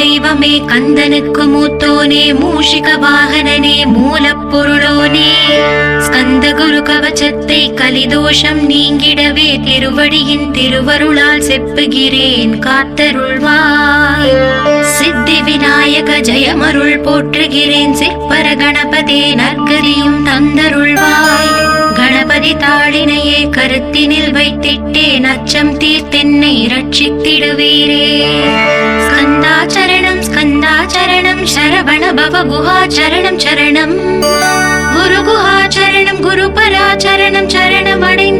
தெய்வமே கந்தனுக்கு மூத்தோனே மூஷிக வாகனனே மூலப்பொருளோனே ஸ்கந்த குரு கவச்சத்தை கலிதோஷம் நீங்கிடவே திருவடியின் திருவருளால் செப்புகிறேன் காத்தருள்வாய் சித்தி விநாயக ஜெயமருள் போற்றுகிறேன் சிற்பர கணபதே நற்கதியும் தந்தருள்வாய் கணபதி தாளினையே கருத்தினில் வைத்திட்டேன். அச்சம் தீர்த்தென்னை ரட்சித்திடுவீரே ஸ்கந்தாச்சரணம் ஸ்கந்தாச்சரணம் சரவண பவ குஹாச்சரணம் சரணம். குரு குஹாச்சரணம் குரு பராச்சரணம் சரணம் அடைந்த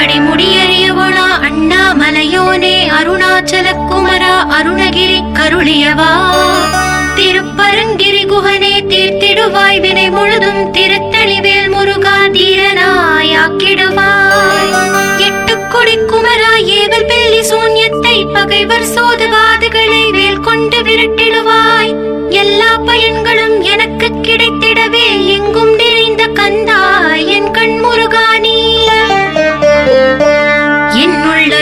அடிமுடியறியவளா அண்ணாமலையோனே அருணாச்சல குமரா அருணகிரி கருளியவா. திருப்பரங்கிரி குகனே தீர்த்திடுவாய் வினை முழுதும் திருத்தணிவேல் முருகா தீரனாயாக்கிடுவாய். எட்டு கொடி குமரா ஏவல் பெல்லி சூன்யத்தை பகைவர் சோதவாதுகளை வேல் கொண்டு விரட்டிடுவாய். எல்லா பயன்களும் எனக்கு கிடைத்திடவே எங்கும் நிறைந்த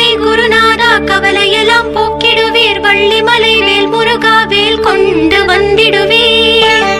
குமரமலை குருநாதா கவலையெல்லாம் போக்கிடுவீர். வள்ளிமலை வேல் முருகா வேல் கொண்டு வந்திடுவீர்.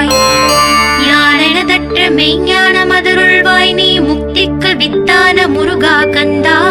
கந்தா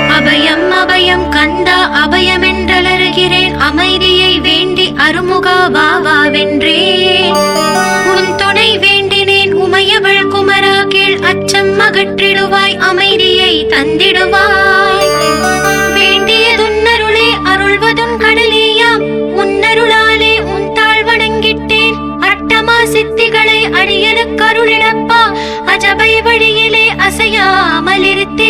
அபயம் அபயம் கண்டா அபயமென்றலருகிறேன். அமைதியை வேண்டி அருமுகா வாவா வா வென்றேன் உன் துணை வேண்டினேன் உமையவள் குமரா கீழ் அச்சம் அகற்றிடுவாய் அமைதியை தந்திடுவாய். வேண்டியதுன்னருளே அருள்வதும் கடலேயாம். உன்னருளாலே உன் தாழ் வணங்கிட்டேன். அட்டமா சித்திகளை அடியனுக்கு அருளிடப்பா அஜபை வழியிலே அசையாமல் இருத்தி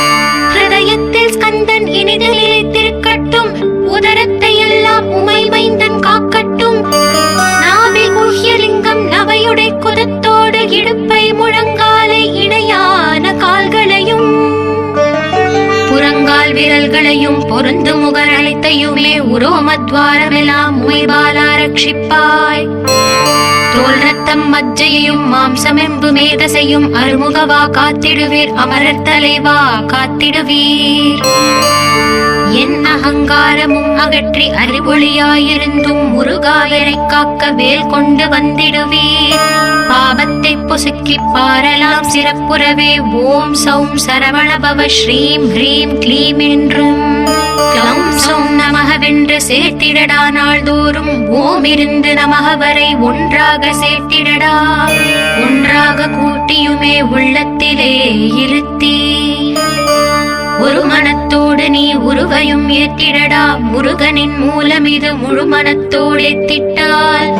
அனைத்தையும் பொருந்து முகர் அனைத்தையுமே உரோமத்வாரமெல்லாம் உமைபாலா ரட்சிப்பாய். தோல் ரத்தம் மஜ்ஜையையும் மாம்சமெம்பு மேதசையும் அருமுகவா காத்திடுவீர் அமரர் தலைவா காத்திடுவீர். என் அகங்காரமும் அகற்றி அறிவொளியாயிருந்தும் முருகாயரை காக்க வேல் கொண்டு வந்திடுவீர் பாவத்தை பொசுக்கி பாரலாம் சிறப்புறவே. ஓம் சௌம் சரவணபவ ஸ்ரீம் ஹ்ரீம் க்ளீம் என்றும். க்ளௌம் சௌம் நமகவென்று சேர்த்திடடா நாள்தோறும். ஓம் இருந்து நமக வரை ஒன்றாக சேர்த்திடடா. ஒன்றாக கூட்டியுமே உள்ளத்திலே இருத்தி. ஒரு மனத்தோடு நீ உருவையும் ஏத்திடடா முருகனின் மூலம் இது முழு மனத்தோடு ஏத்திட்டால்.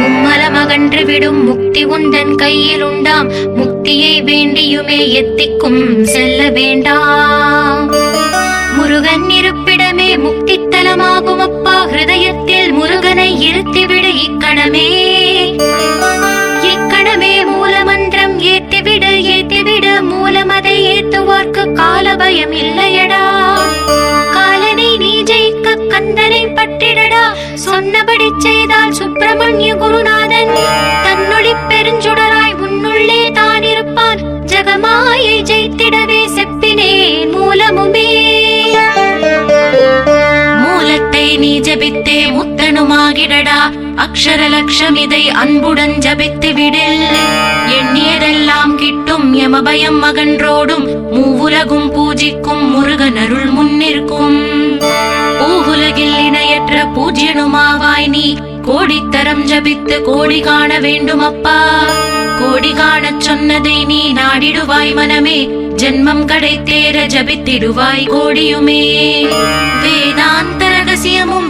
மும்மல அகன்று விடும் முக்தி உந்தன் கையில் உண்டாம். முக்தியை வேண்டியுமே எத்திக்கும் செல்ல வேண்டாம். முருகன் இருப்பிடமே முக்தி தலமாகும் அப்பா. ஹிருதயத்தில் முருகனை இருத்திவிடு இக்கணமே. பயம் இல்லையடா காலனை நீ ஜெயிக்க கந்தனை பற்றிடடா. சொன்னபடி செய்தால் சுப்பிரமணிய குருநாதன் தன்னொழி பெருஞ்சுடராய் உன்னுள்ளே தான் இருப்பான் ஜெகமாயை ஜெயித்திடவே செப்பினே மூலமுமே. மூலத்தை நீ ஜபித்தே முத்தனுமாகிடடா. அக்ஷர லட்சம் இதை அன்புடன் ஜபித்து விடில். எண்ணியதெல்லாம் கிட்டும் யமபயம் மகன்றோடும் மூவுலகும் பூஜிக்கும் முருகன் அருள் முன்னிற்கும். பூவுலகில் இணையற்ற பூஜ்யனுமாவாய் நீ கோடித்தரம் ஜபித்து கோடி காண வேண்டும் அப்பா கோடி காணச் சொன்னதை நீ நாடிடுவாய் மனமே ஜென்மம் கடை தேர ஜபித்திடுவாய் கோடியுமே. வேதாந்த ரகசியமும்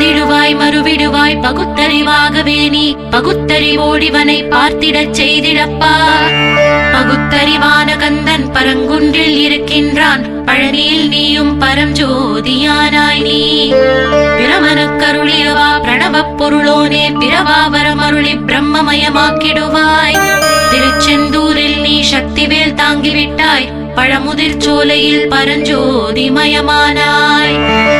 வந்திடுவாய் மறுவிடுவாய் பகுத்தறிவாகவே நீ. பகுத்தறிவோடிவனை பார்த்திடச் செய்திடப்பா. பகுத்தறிவான கந்தன் பரங்குன்றில் இருக்கின்றான். பழனியில் நீயும் பரஞ்சோதியானாய் நீ. பிரமனுக்கருளியவா பிரணவப் பொருளோனே. பிரவாவரம் அருளி பிரம்மமயமாக்கிடுவாய். திருச்செந்தூரில் நீ சக்திவேல் தாங்கிவிட்டாய். பழமுதிர் சோலையில் பரஞ்சோதிமயமானாய்.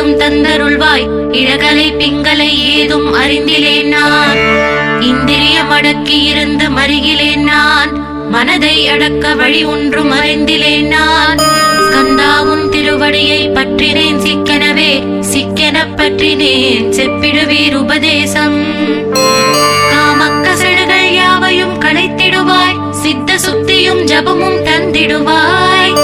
அனைத்தையும் தந்தருள்வாய். இழகலை பிங்களை ஏதும் அறிந்திலேன் நான். இந்திரியம் அடக்கி இருந்து மருகிலேன் நான். மனதை அடக்க வழி ஒன்றும் அறிந்திலேன் நான். ஸ்கந்தாவும் திருவடியை பற்றினேன் சிக்கெனவே. சிக்கெனப் பற்றினேன் செப்பிடுவீர் உபதேசம். காமக்கசடுகள் யாவையும் களைத்திடுவாய் சித்த சுத்தியும் ஜபமும் தந்திடுவாய்.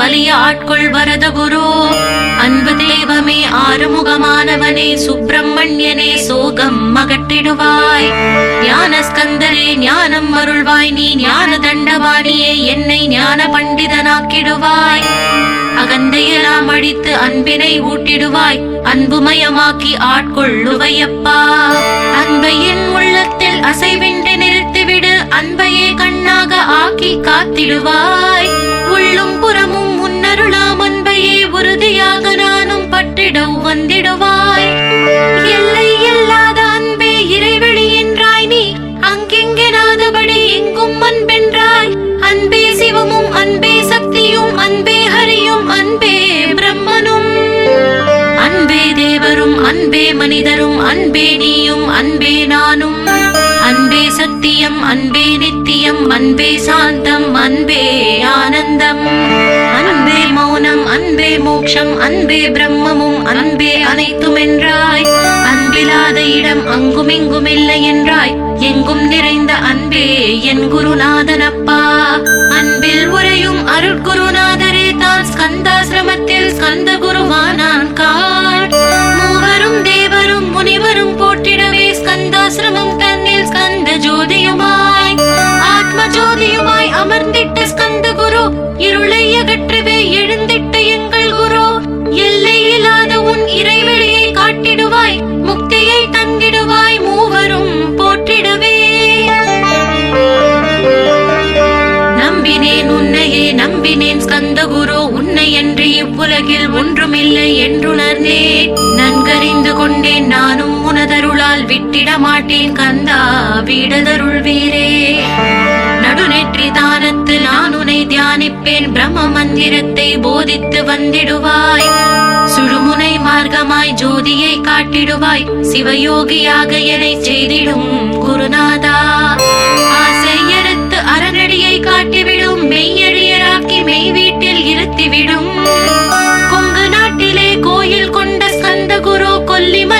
வலிய ஆட்கொள் வரத குரு. அன்பு தெய்வமே ஆறுமுகமானவனே சுப்பிரமணியனே சோகம் மகட்டிடுவாய் ஞான ஸ்கந்தரே ஞானம் அருள்வாய். நீ ஞான தண்டவாணியே என்னை ஞான பண்டிதனாக்கிடுவாய். அகந்தையெல்லாம் அழித்து அன்பினை ஊட்டிடுவாய். அன்புமயமாக்கி ஆட்கொள்ளுவையப்பா. அன்பையின் உள்ளத்தில் அசைவின்றி நிறுத்திவிடு. அன்பையே கண்ணாக ஆக்கி காத்திடுவாய். உள்ளும் புறமும் அருளாம் அன்பையே உறுதியாக நானும் பற்றிட வந்திடுவாய். எல்லை இல்லாத அன்பே இறைவெளி என்றாய் நீ. அங்கெங்கெனாதபடி எங்கும் அன்பென்றாய். அன்பே சிவமும் அன்பே சக்தியும் அன்பே ஹரியும் அன்பே பிரம்மனும். அன்பே தேவரும் அன்பே மனிதரும் அன்பே நீயும் அன்பே நானும். அன்பே சத்தியம் அன்பே நித்தியம் அன்பே சாந்தம் அன்பே ஆனந்தம். அன்பே மோட்சம் அன்பே பிரம்மமும் அன்பே அனைத்தும் என்றாய் அன்பிலாத இடம் அங்கும் இங்கும் இல்லை என்றாய். எங்கும் நிறைந்த அன்பே என் குருநாதன் அப்பா அன்பில் உரையும் அருட்குருநாதரே தான் ஸ்கந்தாசிரமத்தில் ஸ்கந்த குருவானான் கா விடமாட்டேன் கந்தா வீடதருள் வீரே நடுநெற்றி தானத்து நான் உனை தியானிப்பேன். பிரம்ம மந்திரத்தை போதித்து வந்திடுவாய். சுழுமுனை மார்க்கமாய் ஜோதியை காட்டிடுவாய். சிவயோகியாக என்னை செய்திடும் குருநாதா. ஆசையறுத்து அறநடியை காட்டிவிடும். மெய்யடியராக்கி மெய் வீட்டில் இருத்திவிடும். கொங்கு நாட்டிலே கோயில் கொண்ட ஸ்கந்த குரு கொல்லிமலை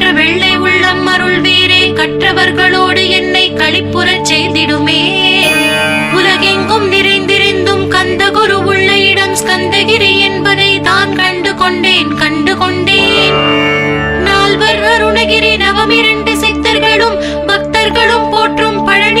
கற்றவர்களோடு என்னை களிப்புறச் செய்திடுமே. உலகெங்கும் நிறைந்திருந்தும் கந்த குரு உள்ள இடம் ஸ்கந்தகிரி என்பதை தான் கண்டு கொண்டேன் கண்டு கொண்டேன். நால்வர் அருணகிரி நவமிரண்டு சித்தர்களும் பக்தர்களும் போற்றும் பழனி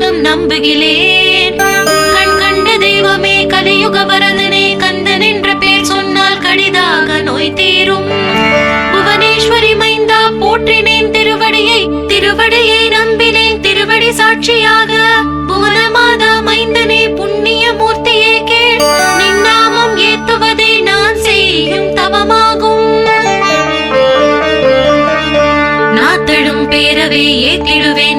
போதும் நம்புகிறேன். கண் கண்ட தெய்வமே கலியுக வரதனே கந்தன் என்ற பேர் சொன்னால் கடிதாக நோய் தீரும். புவனேஸ்வரி மைந்தா போற்றினேன் திருவடியை திருவடியை நம்பினேன் திருவடி சாட்சியாக. புவனமாதா மைந்தனே புண்ணிய மூர்த்தியே கேள். நின்னாமம் ஏத்துவதே நான் செய்யும் தவமாகும். நாத்தழும் பேரவே ஏத்திடுவேன்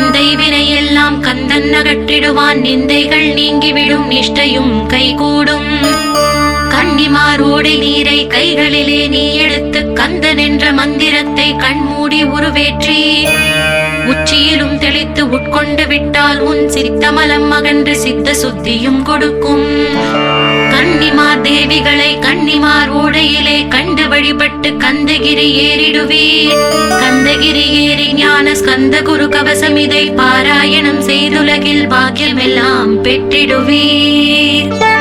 முந்தை வினையெல்லாம் கந்தன் அகற்றிடுவான். நிந்தைகள் நீங்கிவிடும் நிஷ்டையும் கைகூடும். கன்னிமார் நீரை கைகளிலே நீ எடுத்து கந்தன் என்ற மந்திரத்தை கண்மூடி உருவேற்றி உச்சியிலும் தெளித்து உட்கொண்டு விட்டால் உன் சித்தமலம் அகன்று சித்த சுத்தியும் கொடுக்கும். கன்னிமார் தேவிகளை கன்னிமார் ஓடையிலே கண்டு வழிபட்டு கந்தகிரி ஏறிடுவீர். கந்தகிரி ஏறி ஞான ஸ்கந்த குரு கவசம் இதை பாராயணம் செய்துலகில் பாக்கியமெல்லாம் பெற்றிடுவீர்.